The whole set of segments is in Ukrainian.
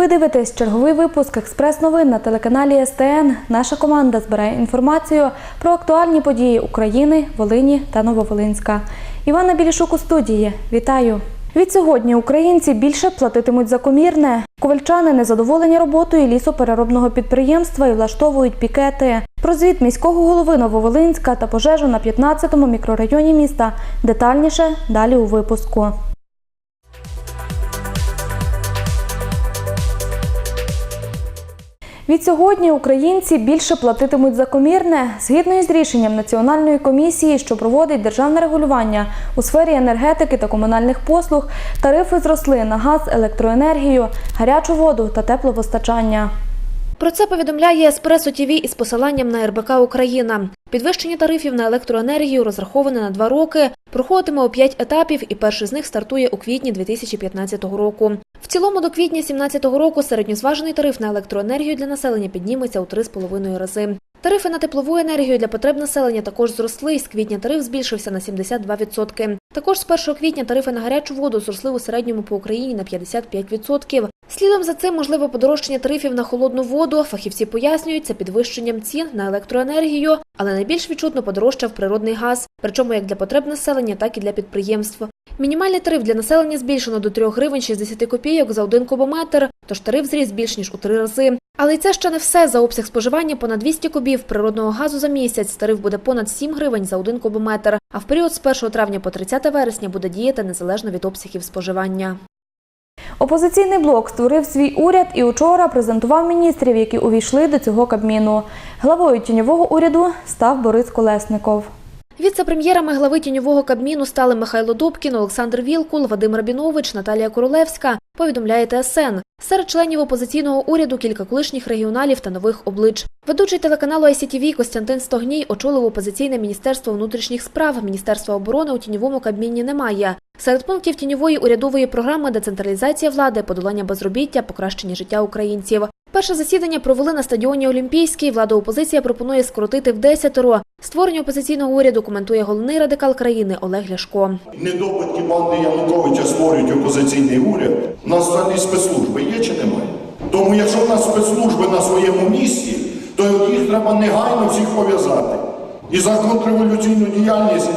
Ви дивитесь черговий випуск експрес-новин на телеканалі СТН. Наша команда збирає інформацію про актуальні події України, Волині та Нововолинська. Івана Білішук у студії. Вітаю! Відсьогодні українці більше платитимуть за комірне. Ковальчани незадоволені роботою лісопереробного підприємства і влаштовують пікети. Про звіт міського голови Нововолинська та пожежу на 15-му мікрорайоні міста детальніше далі у випуску. Відсьогодні українці більше платитимуть за комірне. Згідно із рішенням Національної комісії, що проводить державне регулювання у сфері енергетики та комунальних послуг, тарифи зросли на газ, електроенергію, гарячу воду та теплопостачання. Про це повідомляє Еспресо ТІВІ із посиланням на РБК Україна. Підвищення тарифів на електроенергію розраховане на два роки, проходитиме у п'ять етапів, і перший з них стартує у квітні 2015 року. В цілому до квітня 2017 року середньозважений тариф на електроенергію для населення підніметься у 3,5 рази. Тарифи на теплову енергію для потреб населення також зросли, з квітня тариф збільшився на 72%. Також з 1 квітня тарифи на гарячу воду зросли у середньому по Україні на 55%. Слідом за цим можливе подорожчання тарифів на холодну воду. Фахівці пояснюють це підвищенням цін на електроенергію, але найбільш відчутно подорожчав природний газ, причому як для потреб населення, так і для підприємств. Мінімальний тариф для населення збільшено до 3 гривень 60 копійок за один кубометр, тож тариф зріс більш ніж у три рази. Але це ще не все. За обсяг споживання понад 200 кубів природного газу за місяць тариф буде понад 7 гривень за один кубометр, а в період з 1 травня по 30 вересня буде діяти незалежно від обсягів споживання. Опозиційний блок створив свій уряд і учора презентував міністрів, які увійшли до цього кабміну. Главою тіньового уряду став Борис Колесников. Віце-прем'єрами глави тіньового кабміну стали Михайло Добкін, Олександр Вілкул, Вадим Рабінович, Наталія Королевська. Повідомляє ТСН. Серед членів опозиційного уряду кілька колишніх регіоналів та нових облич. Ведучий телеканалу ICTV Костянтин Стогній очолив опозиційне міністерство внутрішніх справ. Міністерства оборони у тіньовому кабміні немає. Серед пунктів тіньової урядової програми децентралізація влади, подолання безробіття, покращення життя українців. Перше засідання провели на стадіоні Олімпійський. Влада опозиція пропонує скоротити в десятеро. Створення опозиційного уряду коментує головний радикал країни Олег Ляшко. Недобитки банди Януковича створюють опозиційний уряд. У нас взагалі спецслужби є чи немає? Тому якщо в нас спецслужби на своєму місці, то їх треба негайно всіх пов'язати. І за контрреволюційну діяльність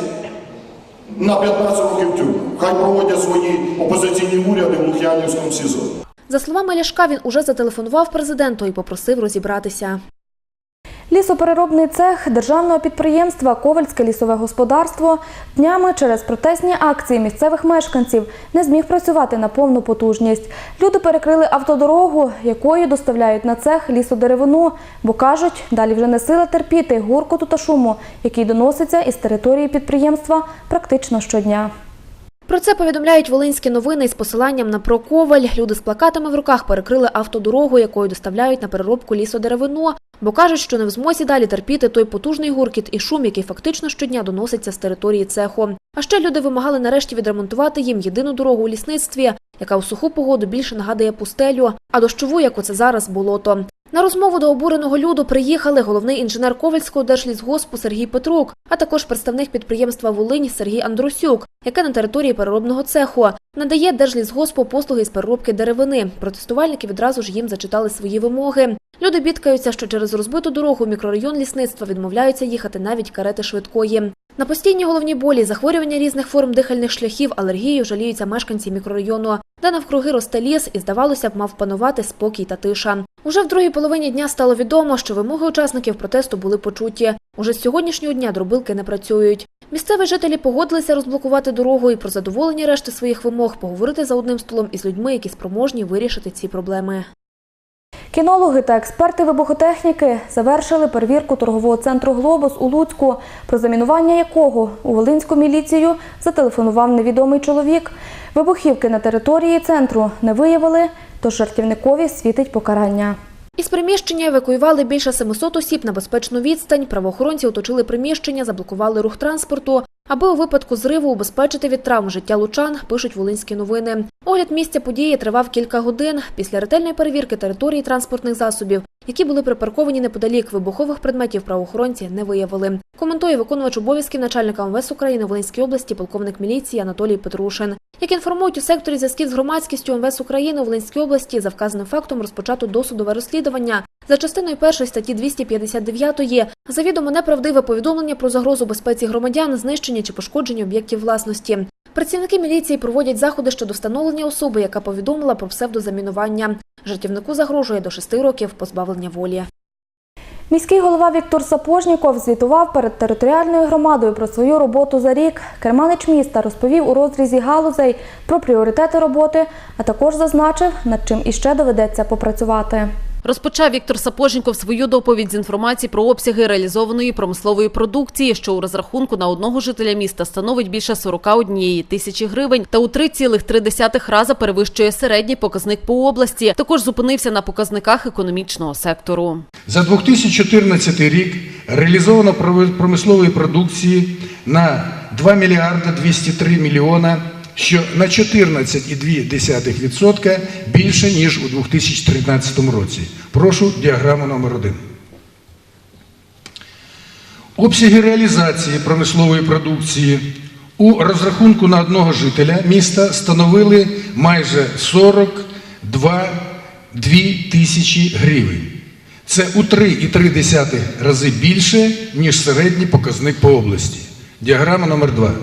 на 15 років тюрму. Хай проводять свої опозиційні уряди в Лук'янівському СІЗО. За словами Ляшка, він уже зателефонував президенту і попросив розібратися. Лісопереробний цех державного підприємства Ковальське лісове господарство днями через протестні акції місцевих мешканців не зміг працювати на повну потужність. Люди перекрили автодорогу, якою доставляють на цех лісодеревину, бо кажуть, далі вже не сила терпіти гуркоту та шуму, який доноситься із території підприємства практично щодня. Про це повідомляють волинські новини із посиланням на проковаль. Люди з плакатами в руках перекрили автодорогу, якою доставляють на переробку лісодеревину, бо кажуть, що не в змозі далі терпіти той потужний гуркіт і шум, який фактично щодня доноситься з території цеху. А ще люди вимагали нарешті відремонтувати їм єдину дорогу у лісництві, яка у суху погоду більше нагадує пустелю, а дощову, як оце зараз, болото. На розмову до обуреного люду приїхали головний інженер Ковальського держлісгоспу Сергій Петрук, а також представник підприємства Волинь Сергій Андрусюк, яке на території переробного цеху надає держлісгоспу послуги з переробки деревини. Протестувальники відразу ж їм зачитали свої вимоги. Люди бідкаються, що через розбиту дорогу мікрорайон лісництва відмовляються їхати навіть карети швидкої. На постійні головні болі, захворювання різних форм дихальних шляхів, алергію жаліються мешканці мікрорайону, де навкруги росте ліс і, здавалося б, мав панувати спокій та тиша. Уже в другій половині дня стало відомо, що вимоги учасників протесту були почуті. Уже з сьогоднішнього дня дробилки не працюють. Місцеві жителі погодилися розблокувати дорогу і про задоволення решти своїх вимог поговорити за одним столом із людьми, які спроможні вирішити ці проблеми. Кінологи та експерти вибухотехніки завершили перевірку торгового центру Глобус у Луцьку, про замінування якого у Волинську міліцію зателефонував невідомий чоловік. Вибухівки на території центру не виявили, тож жартівникові світить покарання. Із приміщення евакуювали більше 700 осіб на безпечну відстань. Правоохоронці оточили приміщення, заблокували рух транспорту. Аби у випадку зриву убезпечити від травм життя лучан, пишуть волинські новини. Огляд місця події тривав кілька годин. Після ретельної перевірки території транспортних засобів, які були припарковані неподалік вибухових предметів, правоохоронці не виявили. Коментує виконувач обов'язків начальника МВС України Волинській області, полковник міліції Анатолій Петрушин. Як інформують у секторі зв'язків з громадськістю МВС України у Волинській області, за вказаним фактом розпочато досудове розслідування. За частиною першої статті 259 завідомо неправдиве повідомлення про загрозу безпеці громадян, знищення чи пошкодження об'єктів власності. Працівники міліції проводять заходи щодо встановлення особи, яка повідомила про псевдозамінування. Жартівнику загрожує до шести років позбавлення волі. Міський голова Віктор Сапожніков звітував перед територіальною громадою про свою роботу за рік. Керманич міста розповів у розрізі галузей про пріоритети роботи, а також зазначив, над чим іще доведеться попрацювати. Розпочав Віктор Сапожніков свою доповідь з інформації про обсяги реалізованої промислової продукції, що у розрахунку на одного жителя міста становить більше 41 тисячі гривень та у 3,3 рази перевищує середній показник по області. Також зупинився на показниках економічного сектору. За 2014 рік реалізовано промислової продукції на 2 мільярди 203 мільйона, що на 14,2% більше, ніж у 2013 році. Прошу діаграму номер 1. Обсяги реалізації промислової продукції у розрахунку на одного жителя міста становили майже 42 тисячі гривень. Це у 3,3 рази більше, ніж середній показник по області. Діаграма номер 2.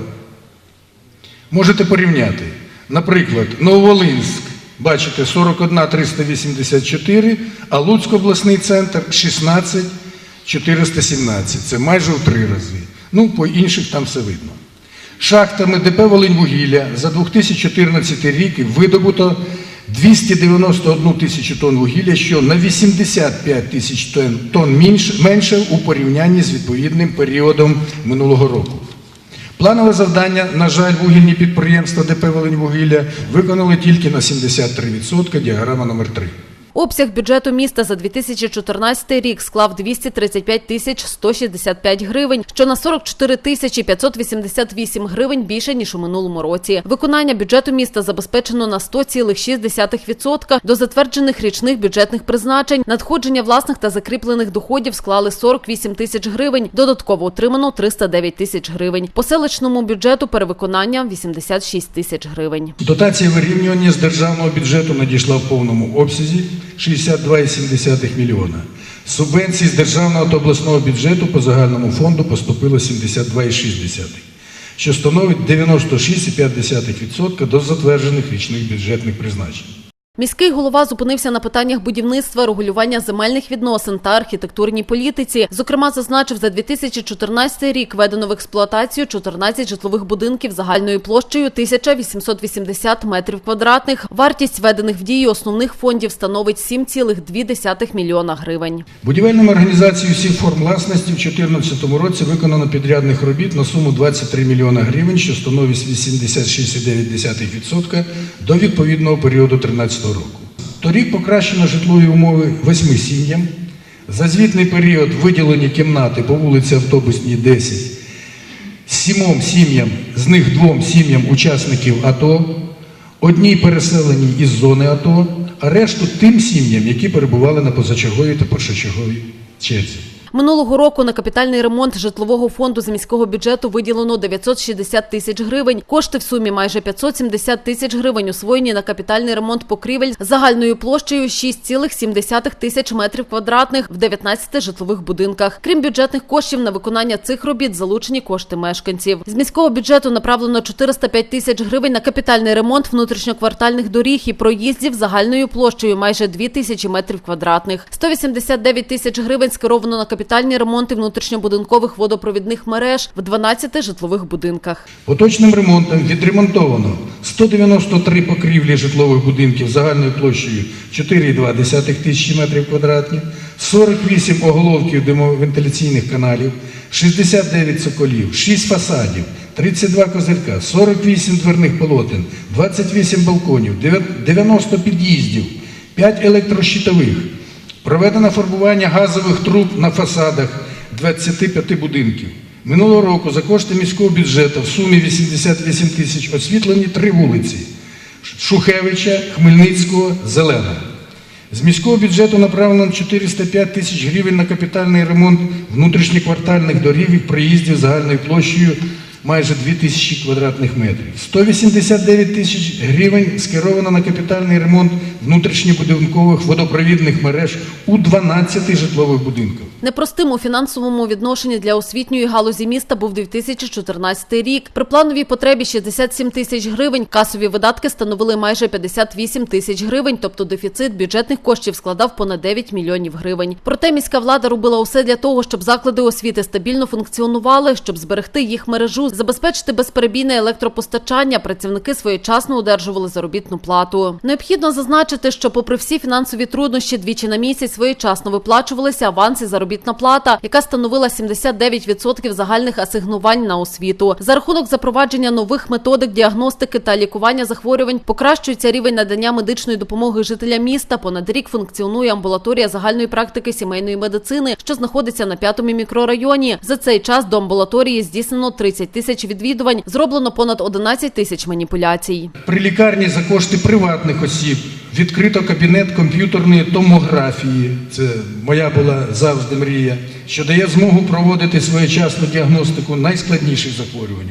Можете порівняти. Наприклад, Нововолинськ, бачите, 41 384, а Луцьк обласний центр 16 417. Це майже в три рази. Ну, по інших там все видно. Шахтами ДП «Волиньвугілля» за 2014 рік видобуто 291 тисячу тонн вугілля, що на 85 тисяч тонн, менше у порівнянні з відповідним періодом минулого року. Планове завдання, на жаль, вугільні підприємства ДП «Волиньвугілля» виконали тільки на 73%, діаграма номер 3. Обсяг бюджету міста за 2014 рік склав 235 тисяч 165 гривень, що на 44 тисячі 588 гривень більше, ніж у минулому році. Виконання бюджету міста забезпечено на 100,6% до затверджених річних бюджетних призначень. Надходження власних та закріплених доходів склали 48 тисяч гривень, додатково отримано 309 тисяч гривень. По селищному бюджету перевиконання 86 тисяч гривень. Дотація вирівнювання з державного бюджету надійшла в повному обсязі 62,7 мільйона. Субвенцій з державного та обласного бюджету по загальному фонду поступило 72,6, що становить 96,5% до затверджених річних бюджетних призначень. Міський голова зупинився на питаннях будівництва, регулювання земельних відносин та архітектурній політиці. Зокрема, зазначив, за 2014 рік введено в експлуатацію 14 житлових будинків загальною площею 1880 метрів квадратних. Вартість введених в дію основних фондів становить 7,2 мільйона гривень. Будівельними організацією всіх форм власності в 2014 році виконано підрядних робіт на суму 23 мільйона гривень, що становить 86,9% до відповідного періоду 2013 року. Торік покращено житлові умови восьми сім'ям. За звітний період виділені кімнати по вулиці Автобусній 10 сімом сім'ям, з них двом сім'ям учасників АТО, одній переселеній із зони АТО, а решту тим сім'ям, які перебували на позачерговій та першочерговій черзі. Минулого року на капітальний ремонт житлового фонду з міського бюджету виділено 960 тисяч гривень. Кошти в сумі майже 570 тисяч гривень освоєні на капітальний ремонт покрівель загальною площею 6,7 тисяч метрів квадратних в 19 житлових будинках. Крім бюджетних коштів на виконання цих робіт залучені кошти мешканців. З міського бюджету направлено 405 тисяч гривень на капітальний ремонт внутрішньоквартальних доріг і проїздів загальною площею майже 2 тисячі метрів квадратних. 189 тисяч гривень скеровано на капітальні ремонти внутрішньобудинкових водопровідних мереж в 12 житлових будинках. Поточним ремонтом відремонтовано 193 покрівлі житлових будинків загальною площею 4,2 тисячі метрів квадратних, 48 оголовків димовентиляційних каналів, 69 цоколів, 6 фасадів, 32 козирка, 48 дверних полотен, 28 балконів, 90 під'їздів, 5 електрощитових. Проведено фарбування газових труб на фасадах 25 будинків. Минулого року за кошти міського бюджету в сумі 88 тисяч освітлені три вулиці Шухевича, Хмельницького, Зелена. З міського бюджету направлено 405 тисяч гривень на капітальний ремонт внутрішньоквартальних доріг і проїздів загальною площею майже 2 тисячі квадратних метрів. 189 тисяч гривень скеровано на капітальний ремонт внутрішньобудинкових водопровідних мереж у 12 житлових будинках. Непростим у фінансовому відношенні для освітньої галузі міста був 2014 рік. При плановій потребі 67 тисяч гривень касові видатки становили майже 58 тисяч гривень, тобто дефіцит бюджетних коштів складав понад 9 мільйонів гривень. Проте міська влада робила усе для того, щоб заклади освіти стабільно функціонували, щоб зберегти їх мережу, забезпечити безперебійне електропостачання. Працівники своєчасно одержували заробітну плату. Необхідно зазначити, що, попри всі фінансові труднощі, двічі на місяць своєчасно виплачувалися аванси заробітна плата, яка становила 79% загальних асигнувань на освіту. За рахунок запровадження нових методик діагностики та лікування захворювань покращується рівень надання медичної допомоги жителям міста. Понад рік функціонує амбулаторія загальної практики сімейної медицини, що знаходиться на п'ятому мікрорайоні. За цей час до амбулаторії здійснено 30 тисяч відвідувань, зроблено понад 11 тисяч маніпуляцій. При лікарні за кошти приватних осіб відкрито кабінет комп'ютерної томографії. Це моя була завжди мрія, що дає змогу проводити своєчасну діагностику найскладніших захворювань.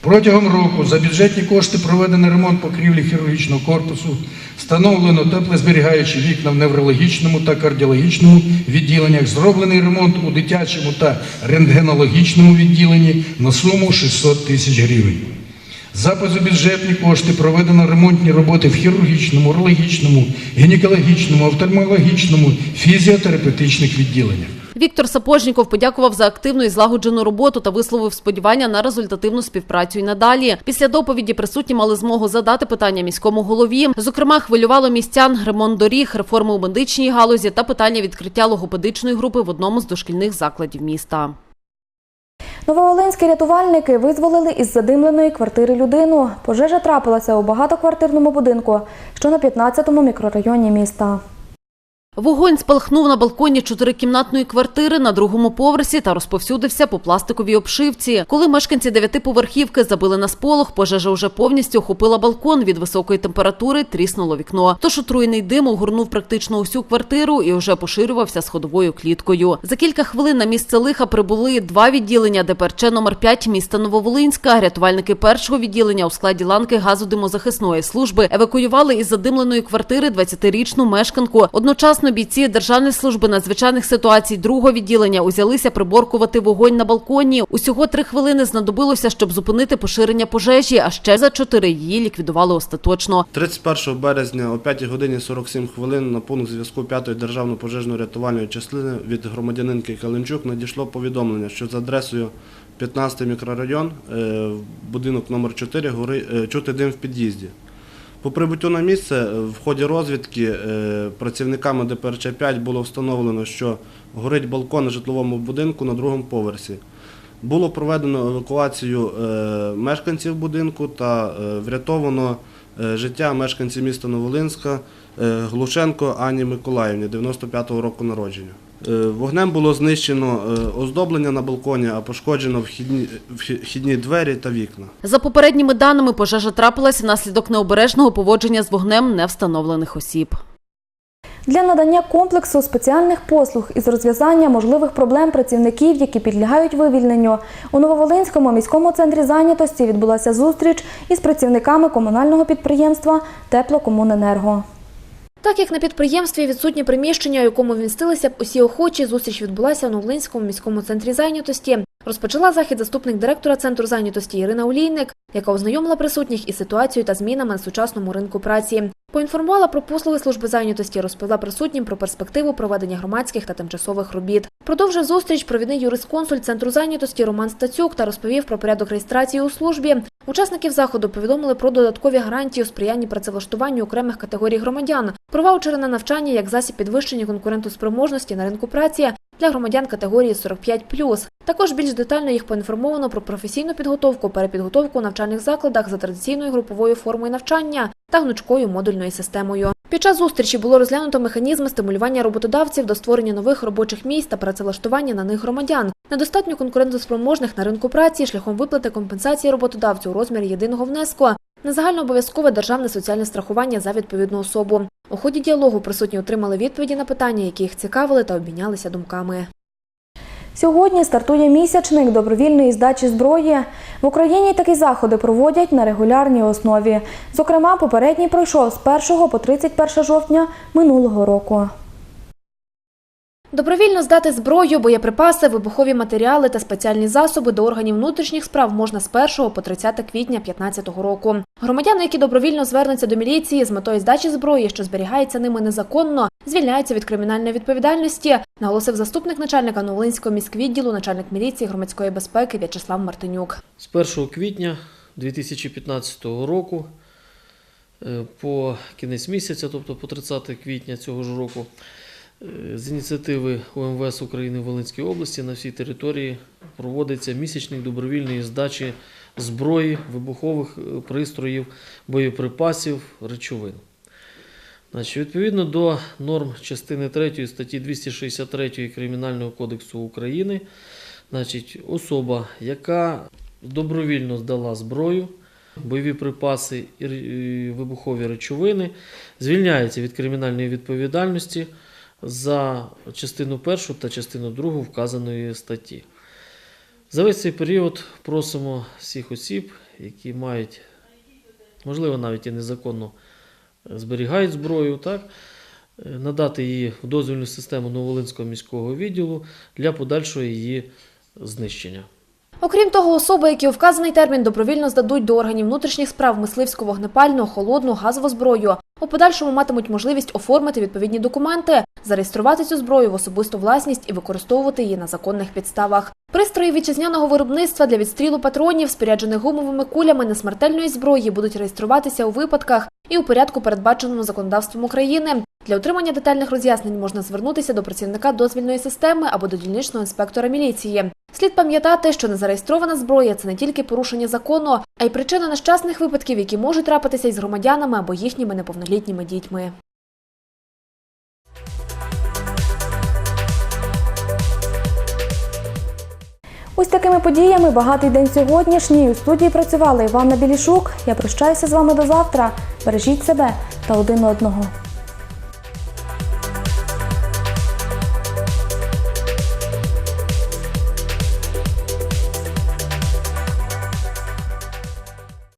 Протягом року за бюджетні кошти проведено ремонт покрівлі хірургічного корпусу, встановлено теплозберігаючі вікна в неврологічному та кардіологічному відділеннях, зроблений ремонт у дитячому та рентгенологічному відділенні на суму 600 тисяч гривень. За позабюджетні кошти проведено ремонтні роботи в хірургічному, урологічному, гінекологічному, офтальмологічному, фізіотерапевтичних відділеннях. Віктор Сапожніков подякував за активну і злагоджену роботу та висловив сподівання на результативну співпрацю і надалі. Після доповіді присутні мали змогу задати питання міському голові. Зокрема, хвилювало містян ремонт доріг, реформи у медичній галузі та питання відкриття логопедичної групи в одному з дошкільних закладів міста. Нововолинські рятувальники визволили із задимленої квартири людину. Пожежа трапилася у багатоквартирному будинку, що на 15-му мікрорайоні міста. Вогонь спалахнув на балконі чотирикімнатної квартири на другому поверсі та розповсюдився по пластиковій обшивці. Коли мешканці дев'ятиповерхівки забили на сполох, пожежа вже повністю охопила балкон. Від високої температури тріснуло вікно. Тож отруєний дим огорнув практично усю квартиру і вже поширювався сходовою кліткою. За кілька хвилин на місце лиха прибули два відділення ДПРЧ номер 5 міста Нововолинська. Рятувальники першого відділення у складі ланки газодимозахисної служби евакуювали із задимленої квартири 20-річну мешканку. Одночасно бійці Державної служби надзвичайних ситуацій другого відділення узялися приборкувати вогонь на балконі. Усього три хвилини знадобилося, щоб зупинити поширення пожежі, а ще за чотири її ліквідували остаточно. 31 березня о 5 годині 47 хвилин на пункт зв'язку 5-ї державної пожежно-рятувальної частини від громадянинки Калинчук надійшло повідомлення, що за адресою 15 мікрорайон, е, будинок номер 4 гори, е, чути дим в під'їзді. По прибуттю на місце е, в ході розвідки е, працівниками ДПРЧ 5 було встановлено, що горить балкон на житловому будинку на другому поверсі. Було проведено евакуацію е, мешканців будинку та врятовано життя мешканців міста Новолинська Глушенко Ані Миколаївні 95-го року народження. Е, Вогнем було знищено е, оздоблення на балконі, а пошкоджено вхідні, вхідні двері та вікна. За попередніми даними, пожежа трапилася внаслідок необережного поводження з вогнем невстановлених осіб. Для надання комплексу спеціальних послуг із розв'язання можливих проблем працівників, які підлягають вивільненню, у Нововолинському міському центрі зайнятості відбулася зустріч із працівниками комунального підприємства Теплокомуненерго. Так як на підприємстві відсутнє приміщення, у якому вмістилися б усі охочі, зустріч відбулася у Новолинському міському центрі зайнятості. Розпочала захід заступник директора центру зайнятості Ірина Олійник, яка ознайомила присутніх із ситуацією та змінами на сучасному ринку праці. Поінформувала про послуги служби зайнятості, розповіла присутнім про перспективу проведення громадських та тимчасових робіт. Продовжив зустріч провідний юрисконсуль центру зайнятості Роман Стацюк та розповів про порядок реєстрації у службі. Учасників заходу повідомили про додаткові гарантії у сприянні працевлаштуванню окремих категорій громадян, про ваучери на навчання як засіб підвищення конкурентоспроможності на ринку праці для громадян категорії 45+. Також більш детально їх поінформовано про професійну підготовку, перепідготовку у навчальних закладах за традиційною груповою формою навчання та гнучкою модульною системою. Під час зустрічі було розглянуто механізми стимулювання роботодавців до створення нових робочих місць та працевлаштування на них громадян, недостатньо конкурентоспроможних на ринку праці шляхом виплати компенсації роботодавцю у розмірі єдиного внеску на загальнообов'язкове державне соціальне страхування за відповідну особу. У ході діалогу присутні отримали відповіді на питання, які їх цікавили та обмінялися думками. Сьогодні стартує місячник добровільної здачі зброї. В Україні такі заходи проводять на регулярній основі. Зокрема, попередній пройшов з 1 по 31 жовтня минулого року. Добровільно здати зброю, боєприпаси, вибухові матеріали та спеціальні засоби до органів внутрішніх справ можна з 1 по 30 квітня 2015 року. Громадяни, які добровільно звернуться до міліції з метою здачі зброї, що зберігається ними незаконно, звільняються від кримінальної відповідальності, наголосив заступник начальника Новолинського міськвідділу, начальник міліції громадської безпеки В'ячеслав Мартинюк. З 1 квітня 2015 року е, по кінець місяця, тобто по 30 квітня цього ж року, з ініціативи УМВС України в Волинській області на всій території проводиться місячник добровільної здачі зброї, вибухових е, пристроїв, боєприпасів, речовин. Значить, відповідно до норм частини 3 статті 263 Кримінального кодексу України, значить, особа, яка добровільно здала зброю, бойові припаси і вибухові речовини, звільняється від кримінальної відповідальності за частину 1 та частину 2 вказаної статті. За весь цей період просимо всіх осіб, які мають, можливо, навіть і незаконно е, зберігають зброю, так, е, надати її в дозвільну систему Новолинського міського відділу для подальшого її знищення. Окрім того, особи, які у вказаний термін добровільно здадуть до органів внутрішніх справ мисливську вогнепальну, холодну, газову зброю, у подальшому матимуть можливість оформити відповідні документи, зареєструвати цю зброю в особисту власність і використовувати її на законних підставах. Пристрої вітчизняного виробництва для відстрілу патронів, споряджених гумовими кулями несмертельної зброї, будуть реєструватися у випадках і у порядку, передбаченому законодавством України. Для отримання детальних роз'яснень можна звернутися до працівника дозвільної системи або до дільничного інспектора міліції. Слід пам'ятати, що незареєстрована зброя це не тільки порушення закону, а й причина нещасних випадків, які можуть трапитися із громадянами або їхніми неповнолітніми дітьми. Ось такими подіями багатий день сьогоднішній. У студії працювала Іванна Білішук. Я прощаюся з вами до завтра. Бережіть себе та один одного.